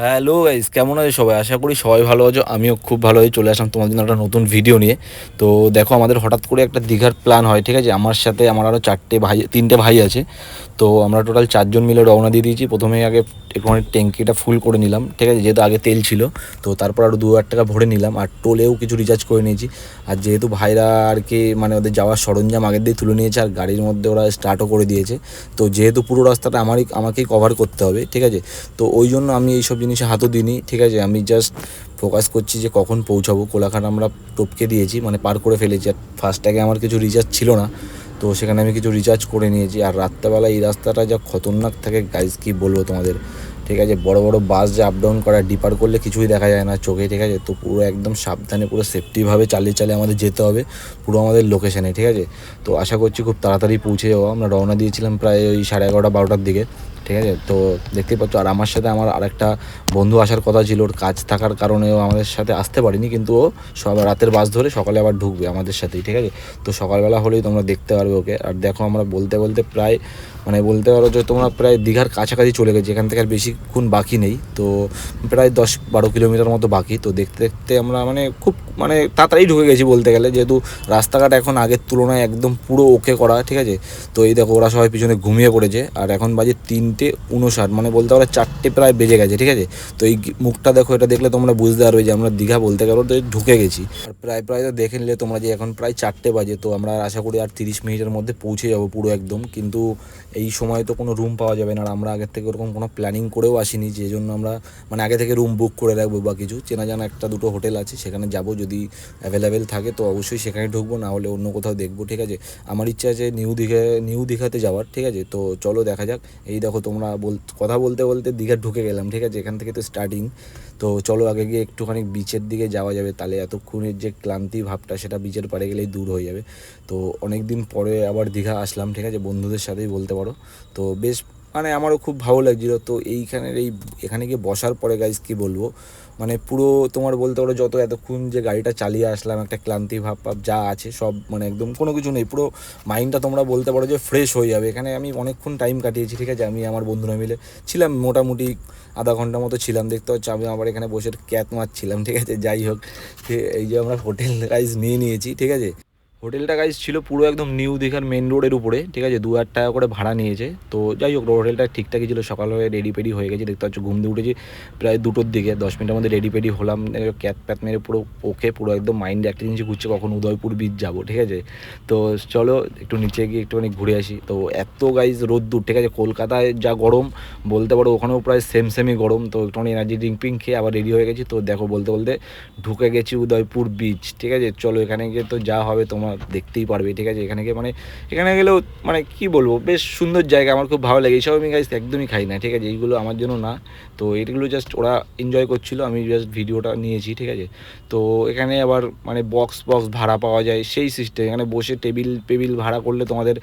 Hello guys কেমন আছে সবাই? আশা করি সবাই ভালো আছো। আমিও খুব ভালো হয়ে চলে আসলাম তোমার জন্য একটা নতুন ভিডিও নিয়ে। তো দেখো, আমাদের হঠাৎ করে একটা দীঘার প্ল্যান হয়, ঠিক আছে? আমার সাথে আমার আরও চারটে ভাই, তিনটে ভাই আছে। তো আমরা টোটাল চারজন মিলে রওনা দিয়ে দিয়েছি। প্রথমে আগে একটুখানি ট্যাঙ্কিটা ফুল করে নিলাম, ঠিক আছে? যেহেতু আগে তেল ছিল, তো তারপর আরও দু হাজার টাকা ভরে নিলাম। আর টোলেও কিছু রিচার্জ করে নিয়েছি। আর যেহেতু ভাইরা আর কি মানে ওদের যাওয়ার সরঞ্জাম আগের দিয়ে তুলে নিয়েছে, আর গাড়ির মধ্যে ওরা স্টার্টও করে দিয়েছে। তো যেহেতু পুরো রাস্তাটা আমারই, আমাকেই কভার করতে হবে, ঠিক আছে? তো ওই জন্য আমি এইসব জিনিসে হাতও দিইনি, ঠিক আছে? আমি জাস্ট ফোকাস করছি যে কখন পৌঁছাবো। কোলাঘাট আমরা টপকে দিয়েছি মানে পার করে ফেলেছি। আর ফার্স্টটাগে আমার কিছু রিচার্জ ছিল না, তো সেখানে আমি কিছু রিচার্জ করে নিয়েছি। আর রাত্রেবেলা এই রাস্তাটা যা খতরনাক থাকে গাইজ কি বলব তোমাদের? ঠিক আছে? বড় বড় বাস যে আপ ডাউন করা ডিপার করলে কিছুই দেখা যায় না চোখে, ঠিক আছে? তো পুরো একদম সাবধানে, পুরো সেফটিভাবে চালিয়ে চালিয়ে আমাদের যেতে হবে। পুরো আমাদের লোকেশানে ঠিক আছে? তো আশা করছি খুব তাড়াতাড়ি পৌঁছে যাব। আমরা রওনা দিয়েছিলাম প্রায় ওই সাড়ে এগারোটা, বারোটার দিকে। ঠিক আছে? তো দেখতেই পাচ্ছ, আর আমার সাথে আমার আরেকটা বন্ধু আসার কথা ছিল, ওর কাজ থাকার কারণে ও আমাদের সাথে আসতে পারিনি, কিন্তু ও সব রাতের বাস ধরে সকালে আবার ঢুকবে আমাদের সাথেই, ঠিক আছে? তো সকালবেলা হলেই তোমরা দেখতে পারবে ওকে। আর দেখো, আমরা বলতে বলতে প্রায় মানে বলতে পারো যে তোমরা প্রায় দীঘার কাছাকাছি চলে গেছি এখান থেকে আর বেশিক্ষণ বাকি নেই। তো প্রায় দশ বারো কিলোমিটার মতো বাকি। তো দেখতে দেখতে আমরা মানে খুব মানে তাড়াতাড়ি ঢুকে গেছি বলতে গেলে। যেহেতু রাস্তাঘাট এখন আগের তুলনায় একদম পুরো ওকে করা, ঠিক আছে? তো এই দেখো, ওরা সবাই পিছনে ঘুমিয়ে পড়েছে। আর এখন বাজে তিনটে উনষাট মানে বলতে পারো চারটে প্রায় বেজে গেছে, ঠিক আছে? তো এই মুখটা দেখো, এটা দেখলে তোমরা বুঝতে পারবে যে আমরা দীঘা বলতে গেলো তো ঢুকে গেছি। আর প্রায় প্রায় তো দেখে নিলে তোমরা যে এখন প্রায় চারটে বাজে, তো আমরা আশা করি আর তিরিশ মিনিটের মধ্যে পৌঁছে যাব পুরো একদম। কিন্তু এই সময় তো কোনো রুম পাওয়া যাবে না, আর আমরা আগের থেকে ওরকম কোনো প্ল্যানিং করেও আসিনি, যে জন্য আমরা মানে আগে থেকে রুম বুক করে রাখব বা কিছু। চেনা জানা একটা দুটো হোটেল আছে, সেখানে যাব যদি অ্যাভেলেবেল থাকে, তো অবশ্যই সেখানে ঢুকবো, না হলে অন্য কোথাও দেখব, ঠিক আছে? আমার ইচ্ছা আছে নিউ দীঘা, নিউ দীঘাতে যাওয়ার, ঠিক আছে? তো চলো দেখা যাক। এই দেখো তোমরা বল, কথা বলতে বলতে দীঘা ঢুকে গেলাম, ঠিক আছে? এখান থেকে তো স্টার্টিং তো চলো আগে গিয়ে একটুখানি বিচের দিকে যাওয়া যাবে, তাহলে এতক্ষণের যে ক্লান্তি ভাবটা সেটা বিচের পাড়ে গেলেই দূর হয়ে যাবে। তো অনেক দিন পরে আবার দীঘা আসলাম, ঠিক আছে? বন্ধুদের সাথেই বলতে পারো। তো বেশ মানে আমারও খুব ভালো লাগছিল। তো এইখানের এই এখানে গিয়ে বসার পরে গাইজ কী বলব? মানে পুরো তোমার বলতে পারো যত এতক্ষণ যে গাড়িটা চালিয়ে আসলাম, একটা ক্লান্তি ভাব ভাব যা আছে সব মানে একদম কোনো কিছু নেই। পুরো মাইন্ডটা তোমরা বলতে পারো যে ফ্রেশ হয়ে যাবে। এখানে আমি অনেকক্ষণ টাইম কাটিয়েছি, ঠিক আছে? আমি আমার বন্ধুরা মিলে ছিলাম, মোটামুটি আধা ঘণ্টা মতো ছিলাম। দেখতে হচ্ছে আমি আবার এখানে বসে ক্যাত মারছিলাম, ঠিক আছে? যাই হোক এই যে আমরা হোটেল গাইজ নিয়ে নিয়েছি, ঠিক আছে? হোটেলটা গাইজ ছিল পুরো একদম নিউ দীঘার মেন রোডের উপরে, ঠিক আছে? দু হাজার টাকা করে ভাড়া নিয়েছে। তো যাই হোক, হোটেলটা ঠিকঠাকই ছিল। সকাল হয়ে রেডি পেডি হয়ে গেছে। দেখতে পাচ্ছ, ঘুম দিয়ে উঠেছি প্রায় দুটোর দিকে। দশ মিনিটের মধ্যে রেডি পেডি হলাম। ক্যাত প্যাত মেরে পুরো ওকে পুরো একদম মাইন্ডে একটা জিনিস ঘুরছে, কখন উদয়পুর বিচ যাব, ঠিক আছে? তো চলো, একটু নিচে গিয়ে একটুখানি ঘুরে আসি। তো এত গাইজ রোদ্দুর, ঠিক আছে? কলকাতায় যা গরম, বলতে পারো ওখানেও প্রায় সেম সেমই গরম। তো একটুখানি এনার্জি ড্রিঙ্ক পিঙ্ক খেয়ে আবার রেডি হয়ে গেছি। তো দেখো, বলতে বলতে ঢুকে গেছি উদয়পুর বিচ ঠিক আছে? চলো, এখানে গিয়ে তো যা হবে তোমার দেখতেই পারবে, ঠিক আছে? এখানে গিয়ে মানে এখানে গেলেও মানে কি বলব, বেশ সুন্দর জায়গা, আমার খুব ভালো লাগে। এইসব আমি গাইজ একদমই খাই না, ঠিক আছে? এইগুলো আমার জন্য না। তো এইগুলো জাস্ট ওরা এনজয় করছিল, আমি জাস্ট ভিডিওটা নিয়েছি, ঠিক আছে? তো এখানে আবার মানে বক্স বক্স ভাড়া পাওয়া যায়, সেই সিস্টেম এখানে বসে টেবিল টেবিল ভাড়া করলে তোমাদের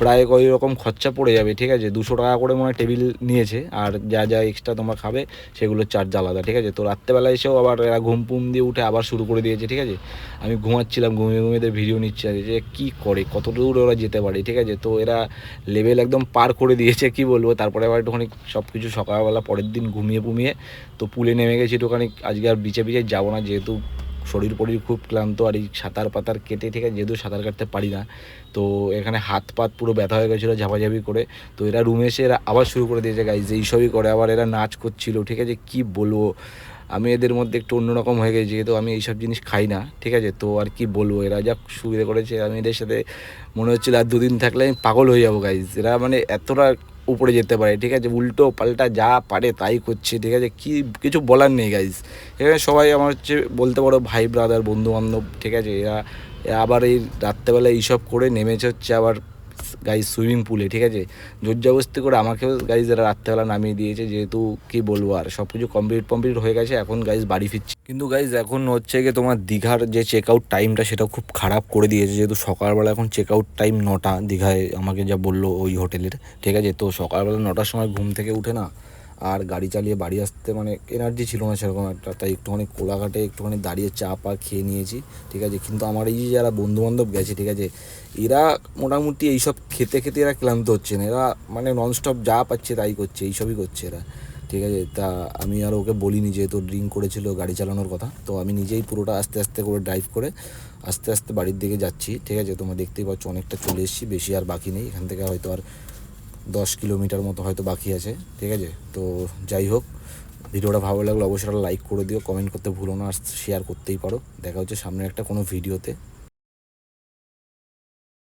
প্রায় কয় রকম খরচা পড়ে যাবে, ঠিক আছে? দুশো টাকা করে মনে টেবিল নিয়েছে, আর যা যা এক্সট্রা তোমরা খাবে সেগুলোর চার্জ আলাদা, ঠিক আছে? তো রাত্রেবেলা এসেও আবার এরা ঘুম পুম দিয়ে উঠে আবার শুরু করে দিয়েছে, ঠিক আছে? আমি ঘুমাচ্ছিলাম, ঘুমিয়ে ঘুমিয়ে ভিডিও নিচ্ছে। আর যে কী করে, কত দূর ওরা যেতে পারে, ঠিক আছে? তো এরা লেভেল একদম পার করে দিয়েছে, কি বলব? তারপরে আবার একটুখানি সব কিছু সকালবেলা পরের দিন ঘুমিয়ে ঘুমিয়ে তো পুলে নেমে গেছি একটুখানি। আজকে আর বিচে বিচে যাব না, যেহেতু শরীর ফরীর খুব ক্লান্ত আর এই সাঁতার পাতার কেটে, ঠিক আছে? যেহেতু সাঁতার কাটতে পারি না, তো এখানে হাত পাত পুরো ব্যথা হয়ে গেছিল ঝাপাঝাপি করে। তো এরা রুমে এসে এরা আবার শুরু করে দিয়েছে গাইজ এইসবই করে। আবার এরা নাচ করছিল, ঠিক আছে? কি বলব? আমি এদের মধ্যে একটু অন্যরকম হয়ে গেছি, যেহেতু আমি এইসব জিনিস খাই না, ঠিক আছে? তো আর কি বলব? এরা যা সুবিধা করেছে, আমি এদের সাথে মনে হচ্ছিল আর দুদিন থাকলে আমি পাগল হয়ে যাব গাইজ এরা মানে এতটা উপরে যেতে পারে, ঠিক আছে? উল্টো পাল্টা যা পারে তাই করছে, ঠিক আছে? কি, কিছু বলার নেই গাইজ এখানে সবাই আমার হচ্ছে বলতে পারো ভাই ব্রাদার বন্ধু বান্ধব ঠিক আছে? এরা আবার এই রাত্রেবেলা এইসব করে নেমেছে হচ্ছে আবার গাইজ সুইমিং পুলে ঠিক আছে? জোরজাবস্তি করে আমাকেও গাইজ এরা রাত্রেবেলা নামিয়ে দিয়েছে, যেহেতু কি বলব আর সব কিছু কমপ্লিট কমপ্লিট হয়ে গেছে, এখন গাইজ বাড়ি ফিরছে। কিন্তু গাইজ এখন হচ্ছে গিয়ে তোমার দীঘার যে চেক আউট টাইমটা সেটা খুব খারাপ করে দিয়েছে, যেহেতু সকালবেলা এখন চেক আউট টাইম নটা, দীঘায় আমাকে যা বলল ওই হোটেলের ঠিক আছে? তো সকালবেলা নটার সময় ঘুম থেকে উঠে না আর গাড়ি চালিয়ে বাড়ি আসতে মানে এনার্জি ছিল না সেরকম একটা। তাই একটুখানি কোলাঘাটে একটুখানি দাঁড়িয়ে চা পা খেয়ে নিয়েছি, ঠিক আছে? কিন্তু আমার এই যে যারা বন্ধু বান্ধব গেছে, ঠিক আছে? এরা মোটামুটি এইসব খেতে খেতে এরা ক্লান্ত হচ্ছে না। এরা মানে ননস্টপ যা পাচ্ছে তাই করছে, এইসবই করছে এরা, ঠিক আছে? তা আমি আর ওকে বলিনি যেহেতু ড্রিঙ্ক করেছিল গাড়ি চালানোর কথা। তো আমি নিজেই পুরোটা আস্তে আস্তে করে ড্রাইভ করে আস্তে আস্তে বাড়ির দিকে যাচ্ছি, ঠিক আছে? তোমরা দেখতেই পাচ্ছ অনেকটা চলে এসেছি, বেশি আর বাকি নেই। এখান থেকে হয়তো আর দশ কিলোমিটার মতো হয়তো বাকি আছে, ঠিক আছে? তো যাই হোক, ভিডিওটা ভালো লাগলে অবশ্যই লাইক করে দিও কমেন্ট করতে ভুলো না আর শেয়ার করতেই পারো। দেখা হচ্ছে সামনে একটা কোনো ভিডিওতে